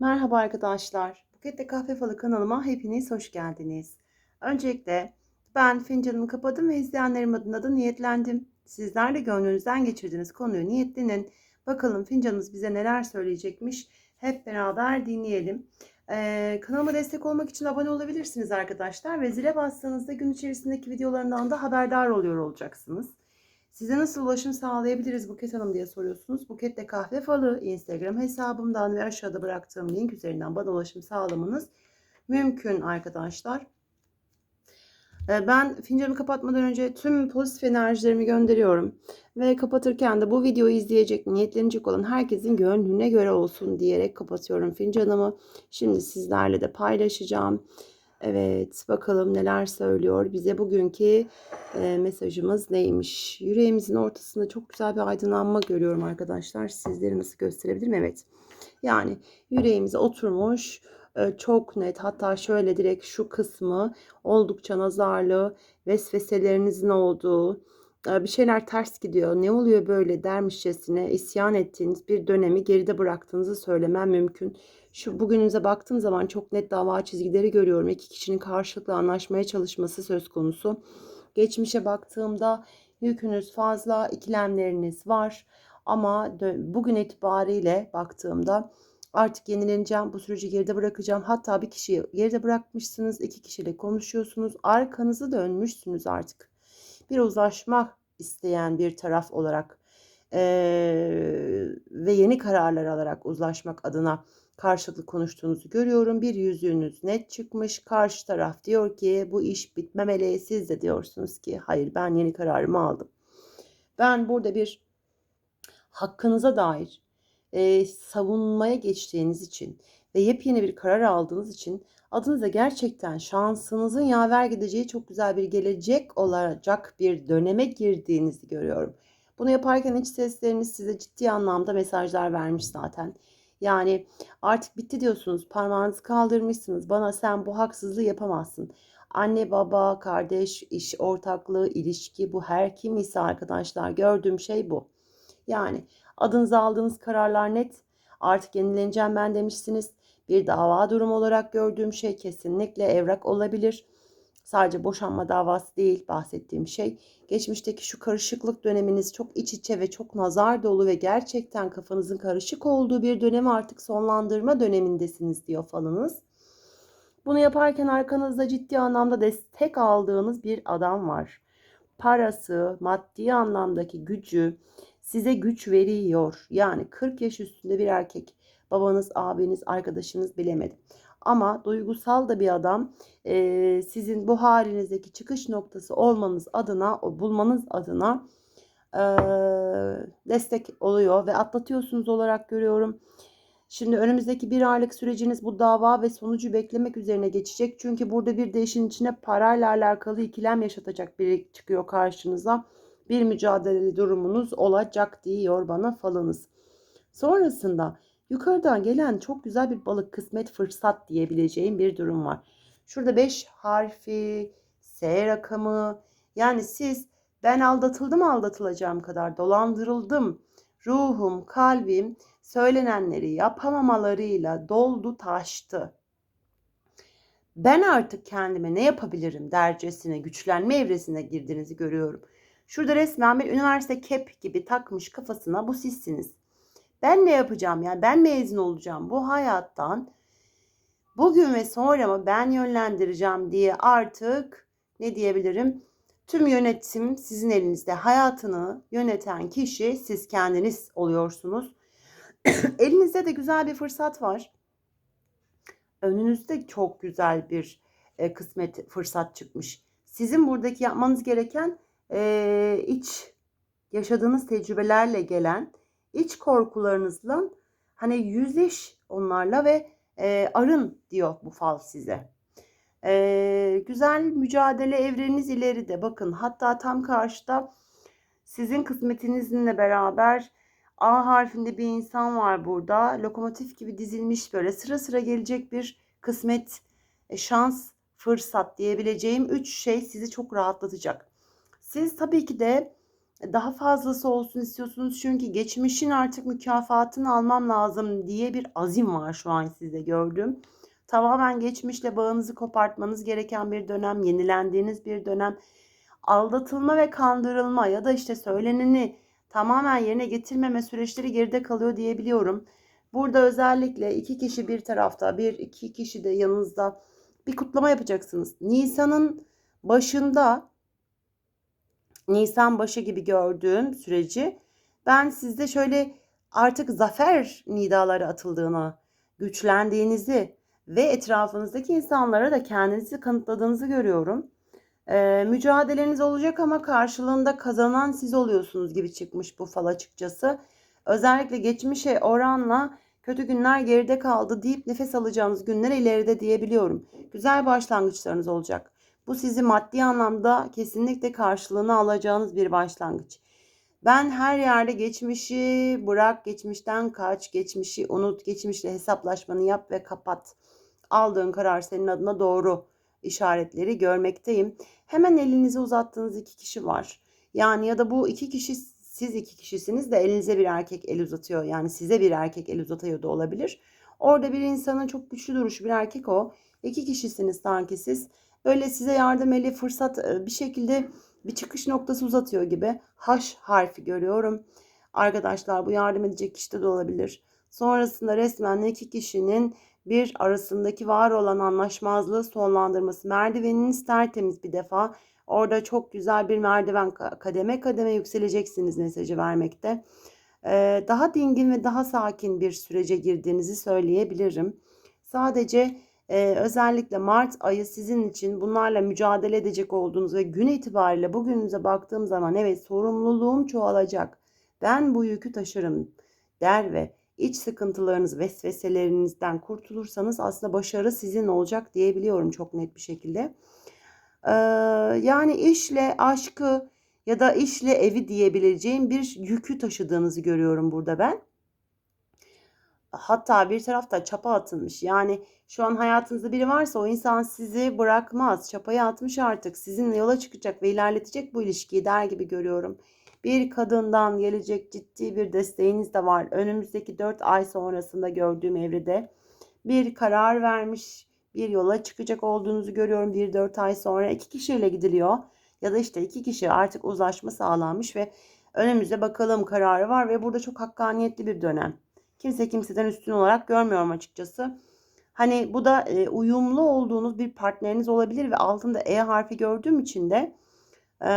Merhaba arkadaşlar. Buket'te Kahve Falı kanalıma hepiniz hoş geldiniz. Öncelikle ben fincanımı kapadım ve izleyenlerim adına da niyetlendim. Sizler de gönlünüzden geçirdiğiniz konuyu niyetlenin. Bakalım fincanımız bize neler söyleyecekmiş. Hep beraber dinleyelim. Ee, kanalıma destek olmak için abone olabilirsiniz arkadaşlar. Ve zile bastığınızda gün içerisindeki videolarından da haberdar oluyor olacaksınız. Size nasıl ulaşım sağlayabiliriz Buket Hanım diye soruyorsunuz. Buket'te kahve falı Instagram hesabımdan ve aşağıda bıraktığım link üzerinden bana ulaşım sağlamanız mümkün arkadaşlar. Ee, Ben fincanımı kapatmadan önce tüm pozitif enerjilerimi gönderiyorum. Ve kapatırken de bu videoyu izleyecek, niyetlenecek olan herkesin gönlüne göre olsun diyerek kapatıyorum fincanımı. Şimdi sizlerle de paylaşacağım. Evet bakalım neler söylüyor. Bize bugünkü e, mesajımız neymiş? Yüreğimizin ortasında çok güzel bir aydınlanma görüyorum arkadaşlar. Sizlere nasıl gösterebilirim? Evet. Yani yüreğimize oturmuş çok net hatta şöyle direkt şu kısmı oldukça nazarlı vesveselerinizin olduğu bir şeyler ters gidiyor. Ne oluyor böyle dermişçesine isyan ettiğiniz bir dönemi geride bıraktığınızı söylemem mümkün. Şu bugünümüze baktığım zaman çok net dava çizgileri görüyorum. İki kişinin karşılıklı anlaşmaya çalışması söz konusu. Geçmişe baktığımda yükünüz fazla, ikilemleriniz var. Ama bugün itibariyle baktığımda artık yenileneceğim. Bu süreci geride bırakacağım. Hatta bir kişiyi geride bırakmışsınız. iki kişiyle konuşuyorsunuz. Arkanızı dönmüşsünüz artık. Bir uzlaşma isteyen bir taraf olarak ee, ve yeni kararlar alarak uzlaşmak adına karşılıklı konuştuğunuzu görüyorum. Bir yüzüğünüz net çıkmış. Karşı taraf diyor ki bu iş bitmemeli. Siz de diyorsunuz ki hayır ben yeni kararımı aldım. Ben burada bir hakkınıza dair e, savunmaya geçtiğiniz için ve yepyeni bir karar aldığınız için adınıza gerçekten şansınızın yaver gideceği çok güzel bir gelecek olacak bir döneme girdiğinizi görüyorum. Bunu yaparken iç sesleriniz size ciddi anlamda mesajlar vermiş zaten. Yani artık bitti diyorsunuz. Parmağınızı kaldırmışsınız. Bana sen bu haksızlığı yapamazsın. Anne, baba, kardeş, iş ortaklığı, ilişki bu her kim ise arkadaşlar gördüğüm şey bu. Yani adınıza aldığınız kararlar net. Artık yenileneceğim ben demişsiniz. Bir dava durumu olarak gördüğüm şey kesinlikle evrak olabilir. Sadece boşanma davası değil bahsettiğim şey. Geçmişteki şu karışıklık döneminiz çok iç içe ve çok nazar dolu ve gerçekten kafanızın karışık olduğu bir dönemi artık sonlandırma dönemindesiniz diyor falınız. Bunu yaparken arkanızda ciddi anlamda destek aldığınız bir adam var. Parası, maddi anlamdaki gücü size güç veriyor. Yani 40 yaş üstünde bir erkek. Babanız, abiniz, arkadaşınız bilemedim. Ama duygusal da bir adam e, sizin bu halinizdeki çıkış noktası olmanız adına, o bulmanız adına e, destek oluyor ve atlatıyorsunuz olarak görüyorum. Şimdi önümüzdeki bir aylık süreciniz bu dava ve sonucu beklemek üzerine geçecek. Çünkü burada bir de işin içine parayla alakalı ikilem yaşatacak biri çıkıyor karşınıza. Bir mücadele durumunuz olacak diyor bana falınız. Sonrasında Yukarıdan gelen çok güzel bir balık kısmet fırsat diyebileceğim bir durum var. Şurada 5 harfi, S rakamı. Yani siz ben aldatıldım aldatılacağım kadar dolandırıldım. Ruhum, kalbim söylenenleri yapamamalarıyla doldu taştı. Ben artık kendime ne yapabilirim dercesine, güçlenme evresine girdiğinizi görüyorum. Şurada resmen bir üniversite kep gibi takmış kafasına bu sizsiniz. Ben ne yapacağım yani ben mezun olacağım bu hayattan. Bugün ve sonra mı ben yönlendireceğim diye artık ne diyebilirim? Tüm yönetim sizin elinizde. Hayatını yöneten kişi siz kendiniz oluyorsunuz. Elinizde de güzel bir fırsat var. Önünüzde çok güzel bir e, kısmet fırsat çıkmış. Sizin buradaki yapmanız gereken e, iç yaşadığınız tecrübelerle gelen iç korkularınızla hani yüzleş onlarla ve e, arın diyor bu fal size. E, güzel mücadele evreniniz ileride bakın hatta tam karşıda sizin kısmetinizle beraber A harfinde bir insan var burada. Lokomotif gibi dizilmiş böyle sıra sıra gelecek bir kısmet, e, şans, fırsat diyebileceğim üç şey sizi çok rahatlatacak. Siz tabii ki de daha fazlası olsun istiyorsunuz çünkü geçmişin artık mükafatını almam lazım diye bir azim var şu an sizde gördüm. Tamamen geçmişle bağınızı kopartmanız gereken bir dönem, yenilendiğiniz bir dönem. Aldatılma ve kandırılma ya da işte söyleneni tamamen yerine getirmeme süreçleri geride kalıyor diyebiliyorum. Burada özellikle iki kişi bir tarafta, bir iki kişi de yanınızda bir kutlama yapacaksınız. Nisan'ın başında Nisan başı gibi gördüğüm süreci ben sizde şöyle artık zafer nidaları atıldığını, güçlendiğinizi ve etrafınızdaki insanlara da kendinizi kanıtladığınızı görüyorum. Ee, mücadeleniz olacak ama karşılığında kazanan siz oluyorsunuz gibi çıkmış bu fal açıkçası. Özellikle geçmişe oranla kötü günler geride kaldı deyip nefes alacağınız günler ileride diyebiliyorum. Güzel başlangıçlarınız olacak. Bu sizi maddi anlamda kesinlikle karşılığını alacağınız bir başlangıç. Ben her yerde geçmişi bırak, geçmişten kaç, geçmişi unut, geçmişle hesaplaşmanı yap ve kapat. Aldığın karar senin adına doğru işaretleri görmekteyim. Hemen elinizi uzattığınız iki kişi var. Yani ya da bu iki kişi siz iki kişisiniz de elinize bir erkek el uzatıyor. Yani size bir erkek el uzatıyor da olabilir. Orada bir insanın çok güçlü duruşu bir erkek o. İki kişisiniz sanki siz. Böyle size yardım eli fırsat e, bir şekilde bir çıkış noktası uzatıyor gibi. H harfi görüyorum. Arkadaşlar bu yardım edecek kişi de olabilir. Sonrasında resmen iki kişinin bir arasındaki var olan anlaşmazlığı sonlandırması. Merdiveniniz tertemiz bir defa. Orada çok güzel bir merdiven kademe kademe yükseleceksiniz mesajı vermekte. Ee, daha dingin ve daha sakin bir sürece girdiğinizi söyleyebilirim. Sadece e, özellikle Mart ayı sizin için bunlarla mücadele edecek olduğunuz ve gün itibariyle bugününüze baktığım zaman evet sorumluluğum çoğalacak. Ben bu yükü taşırım der ve iç sıkıntılarınız, vesveselerinizden kurtulursanız aslında başarı sizin olacak diyebiliyorum çok net bir şekilde. Ee, yani işle aşkı ya da işle evi diyebileceğim bir yükü taşıdığınızı görüyorum burada ben. Hatta bir tarafta çapa atılmış. Yani şu an hayatınızda biri varsa o insan sizi bırakmaz. Çapayı atmış artık. Sizinle yola çıkacak ve ilerletecek bu ilişkiyi der gibi görüyorum. Bir kadından gelecek ciddi bir desteğiniz de var. Önümüzdeki 4 ay sonrasında gördüğüm evrede bir karar vermiş, bir yola çıkacak olduğunuzu görüyorum. Bir 4 ay sonra iki kişiyle gidiliyor. Ya da işte iki kişi artık uzlaşma sağlanmış ve önümüzde bakalım kararı var ve burada çok hakkaniyetli bir dönem. Kimse kimseden üstün olarak görmüyorum açıkçası. Hani bu da e, uyumlu olduğunuz bir partneriniz olabilir ve altında E harfi gördüğüm için de e,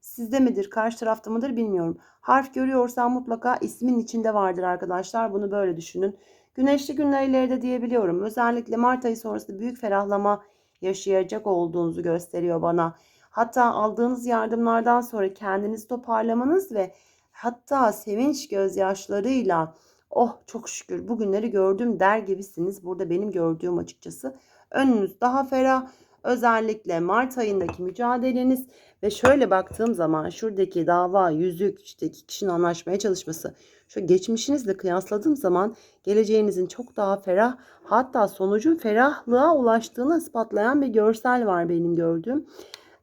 sizde midir, karşı tarafta mıdır bilmiyorum. Harf görüyorsam mutlaka ismin içinde vardır arkadaşlar. Bunu böyle düşünün. Güneşli günler ileride diyebiliyorum. Özellikle Mart ayı sonrası büyük ferahlama yaşayacak olduğunuzu gösteriyor bana. Hatta aldığınız yardımlardan sonra kendinizi toparlamanız ve hatta sevinç gözyaşlarıyla oh çok şükür bugünleri gördüm der gibisiniz. Burada benim gördüğüm açıkçası. Önünüz daha ferah. Özellikle Mart ayındaki mücadeleniz ve şöyle baktığım zaman şuradaki dava, yüzük, işte iki kişinin anlaşmaya çalışması, şu geçmişinizle kıyasladığım zaman geleceğinizin çok daha ferah, hatta sonucun ferahlığa ulaştığını ispatlayan bir görsel var benim gördüğüm.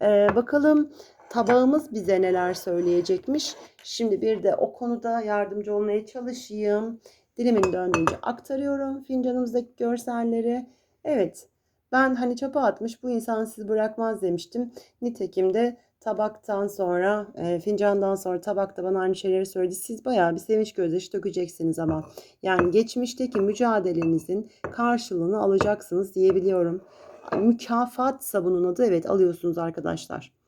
Ee, bakalım tabağımız bize neler söyleyecekmiş. Şimdi bir de o konuda yardımcı olmaya çalışayım. Dilimin döndüğünce aktarıyorum fincanımızdaki görselleri. Evet ben hani çapa atmış bu insan sizi bırakmaz demiştim. Nitekim de tabaktan sonra e, fincandan sonra tabakta bana aynı şeyleri söyledi. Siz bayağı bir sevinç gözyaşı dökeceksiniz ama. Yani geçmişteki mücadelenizin karşılığını alacaksınız diyebiliyorum. Mükafatsa bunun adı evet alıyorsunuz arkadaşlar.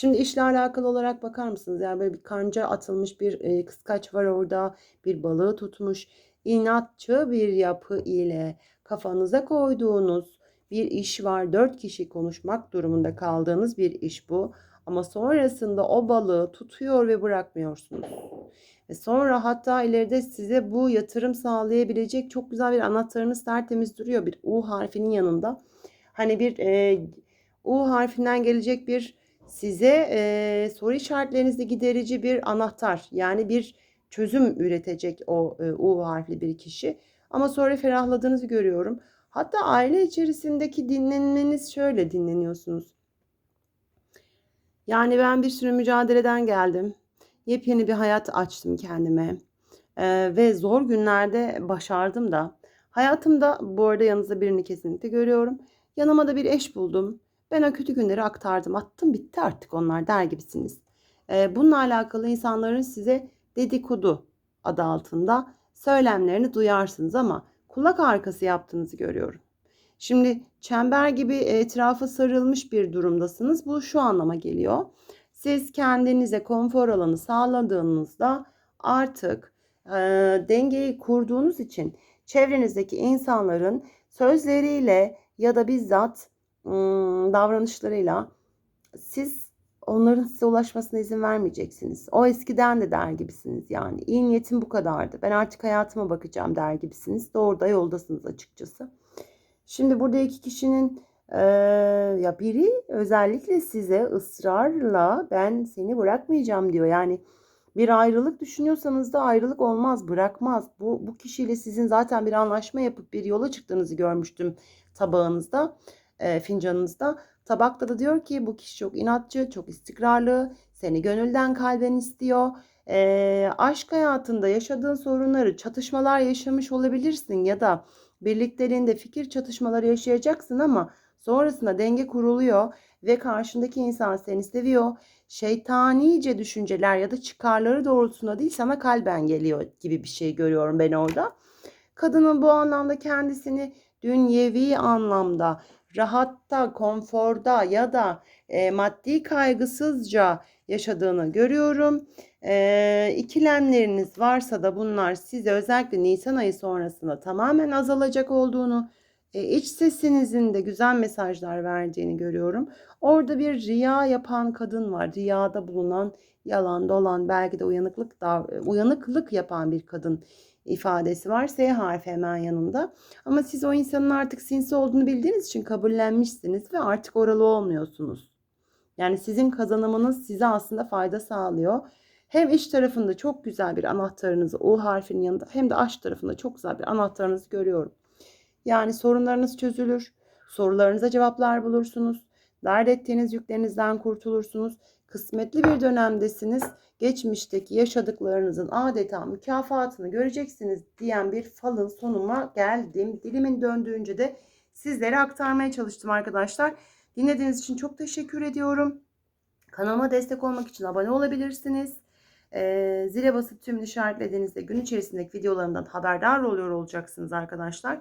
Şimdi işle alakalı olarak bakar mısınız? Yani böyle bir kanca atılmış bir e, kıskaç var orada. Bir balığı tutmuş. İnatçı bir yapı ile kafanıza koyduğunuz bir iş var. Dört kişi konuşmak durumunda kaldığınız bir iş bu. Ama sonrasında o balığı tutuyor ve bırakmıyorsunuz. Ve sonra hatta ileride size bu yatırım sağlayabilecek çok güzel bir anahtarınız tertemiz duruyor. Bir U harfinin yanında. Hani bir e, U harfinden gelecek bir size e, soru işaretlerinizi giderici bir anahtar yani bir çözüm üretecek o e, U harfli bir kişi. Ama sonra ferahladığınızı görüyorum. Hatta aile içerisindeki dinlenmeniz şöyle dinleniyorsunuz. Yani ben bir sürü mücadeleden geldim. Yepyeni bir hayat açtım kendime. Ee, ve zor günlerde başardım da. Hayatımda bu arada yanınızda birini kesinlikle görüyorum. Yanıma da bir eş buldum. Ben o kötü günleri aktardım. Attım bitti artık onlar der gibisiniz. Ee, bununla alakalı insanların size dedikodu adı altında söylemlerini duyarsınız ama kulak arkası yaptığınızı görüyorum. Şimdi çember gibi etrafa sarılmış bir durumdasınız. Bu şu anlama geliyor. Siz kendinize konfor alanı sağladığınızda artık e, dengeyi kurduğunuz için çevrenizdeki insanların sözleriyle ya da bizzat davranışlarıyla siz onların size ulaşmasına izin vermeyeceksiniz. O eskiden de der gibisiniz yani. İyi niyetim bu kadardı. Ben artık hayatıma bakacağım der gibisiniz. Doğru da yoldasınız açıkçası. Şimdi burada iki kişinin eee, ya biri özellikle size ısrarla ben seni bırakmayacağım diyor. Yani bir ayrılık düşünüyorsanız da ayrılık olmaz, bırakmaz. Bu, bu kişiyle sizin zaten bir anlaşma yapıp bir yola çıktığınızı görmüştüm tabağınızda, eee, fincanınızda. Tabakta da diyor ki bu kişi çok inatçı, çok istikrarlı, seni gönülden kalben istiyor. Eee, aşk hayatında yaşadığın sorunları, çatışmalar yaşamış olabilirsin ya da birlikteliğinde fikir çatışmaları yaşayacaksın ama sonrasında denge kuruluyor ve karşındaki insan seni seviyor. Şeytanice düşünceler ya da çıkarları doğrultusunda değil sana kalben geliyor gibi bir şey görüyorum ben orada. Kadının bu anlamda kendisini dünyevi anlamda rahatta, konforda ya da e, maddi kaygısızca yaşadığını görüyorum. E, ikilemleriniz varsa da bunlar size özellikle Nisan ayı sonrasında tamamen azalacak olduğunu, e, iç sesinizin de güzel mesajlar verdiğini görüyorum. Orada bir riya yapan kadın var. Riyada bulunan, yalan dolan, belki de uyanıklık da uyanıklık yapan bir kadın ifadesi var. S harfi hemen yanında. Ama siz o insanın artık sinsi olduğunu bildiğiniz için kabullenmişsiniz ve artık oralı olmuyorsunuz. Yani sizin kazanımınız size aslında fayda sağlıyor. Hem iş tarafında çok güzel bir anahtarınızı U harfinin yanında hem de aşk tarafında çok güzel bir anahtarınızı görüyorum. Yani sorunlarınız çözülür. Sorularınıza cevaplar bulursunuz. Dert ettiğiniz yüklerinizden kurtulursunuz. Kısmetli bir dönemdesiniz. Geçmişteki yaşadıklarınızın adeta mükafatını göreceksiniz diyen bir falın sonuna geldim. Dilimin döndüğünce de sizlere aktarmaya çalıştım arkadaşlar. Dinlediğiniz için çok teşekkür ediyorum. Kanalıma destek olmak için abone olabilirsiniz. Ee, zile basıp tüm işaretlediğinizde gün içerisindeki videolarımdan haberdar oluyor olacaksınız arkadaşlar.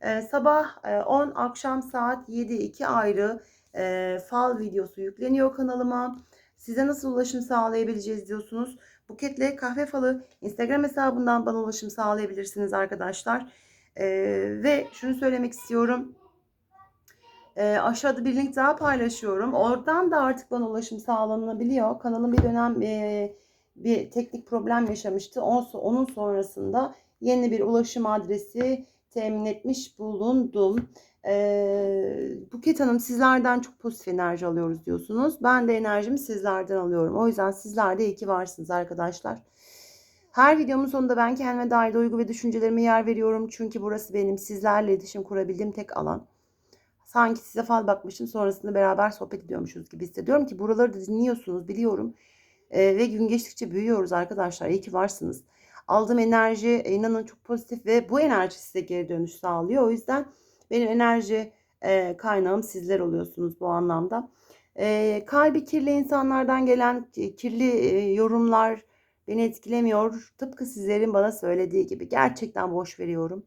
Ee, sabah e, 10, akşam saat 7 iki ayrı e, fal videosu yükleniyor kanalıma. Size nasıl ulaşım sağlayabileceğiz diyorsunuz. Buketle kahve falı Instagram hesabından bana ulaşım sağlayabilirsiniz arkadaşlar. Ee, ve şunu söylemek istiyorum. Ee, aşağıda bir link daha paylaşıyorum. Oradan da artık bana ulaşım sağlanabiliyor. Kanalım bir dönem e, bir teknik problem yaşamıştı. Onun sonrasında yeni bir ulaşım adresi temin etmiş bulundum. Ee, Buket Hanım sizlerden çok pozitif enerji alıyoruz diyorsunuz. Ben de enerjimi sizlerden alıyorum. O yüzden sizler de iyi ki varsınız arkadaşlar. Her videomun sonunda ben kendime dair duygu ve düşüncelerime yer veriyorum. Çünkü burası benim sizlerle iletişim kurabildiğim tek alan. Sanki size fal bakmışım sonrasında beraber sohbet ediyormuşuz gibi hissediyorum ki buraları da dinliyorsunuz biliyorum. Ee, ve gün geçtikçe büyüyoruz arkadaşlar. İyi ki varsınız. Aldığım enerji inanın çok pozitif ve bu enerji size geri dönüş sağlıyor. O yüzden benim enerji e, kaynağım sizler oluyorsunuz bu anlamda. E, kalbi kirli insanlardan gelen kirli e, yorumlar beni etkilemiyor. Tıpkı sizlerin bana söylediği gibi. Gerçekten boş veriyorum.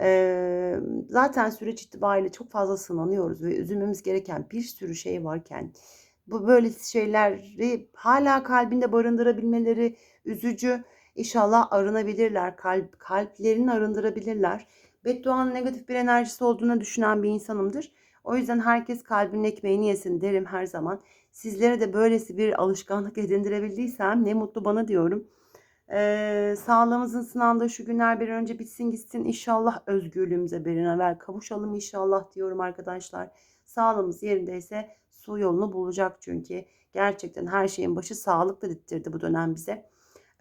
E, zaten süreç itibariyle çok fazla sınanıyoruz ve üzülmemiz gereken bir sürü şey varken bu böyle şeyleri hala kalbinde barındırabilmeleri üzücü. İnşallah arınabilirler. Kalp, kalplerini arındırabilirler. Bedduanın negatif bir enerjisi olduğunu düşünen bir insanımdır. O yüzden herkes kalbinin ekmeğini yesin derim her zaman. Sizlere de böylesi bir alışkanlık edindirebildiysem ne mutlu bana diyorum. Ee, sağlığımızın sınandığı şu günler bir önce bitsin gitsin. İnşallah özgürlüğümüze evvel kavuşalım inşallah diyorum arkadaşlar. Sağlığımız yerindeyse su yolunu bulacak çünkü. Gerçekten her şeyin başı sağlıkla dittirdi bu dönem bize.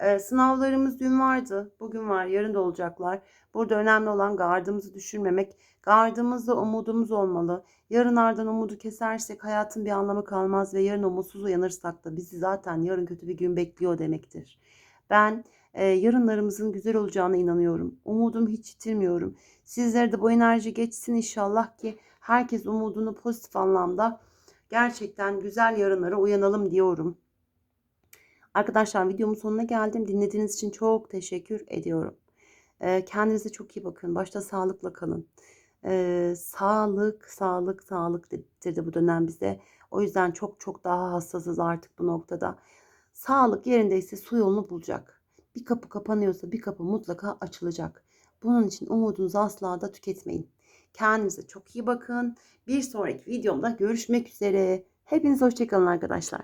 Ee, sınavlarımız dün vardı, bugün var, yarın da olacaklar. Burada önemli olan gardımızı düşürmemek. Gardımızda umudumuz olmalı. Yarınlardan umudu kesersek hayatın bir anlamı kalmaz ve yarın umutsuz uyanırsak da bizi zaten yarın kötü bir gün bekliyor demektir. Ben e, yarınlarımızın güzel olacağına inanıyorum. Umudumu hiç yitirmiyorum. Sizlere de bu enerji geçsin inşallah ki herkes umudunu pozitif anlamda gerçekten güzel yarınlara uyanalım diyorum. Arkadaşlar videomun sonuna geldim. Dinlediğiniz için çok teşekkür ediyorum. Kendinize çok iyi bakın. Başta sağlıkla kalın. Sağlık, sağlık, sağlık dedirdi bu dönem bize. O yüzden çok çok daha hassasız artık bu noktada. Sağlık yerindeyse su yolunu bulacak. Bir kapı kapanıyorsa bir kapı mutlaka açılacak. Bunun için umudunuzu asla da tüketmeyin. Kendinize çok iyi bakın. Bir sonraki videomda görüşmek üzere. Hepiniz hoşçakalın arkadaşlar.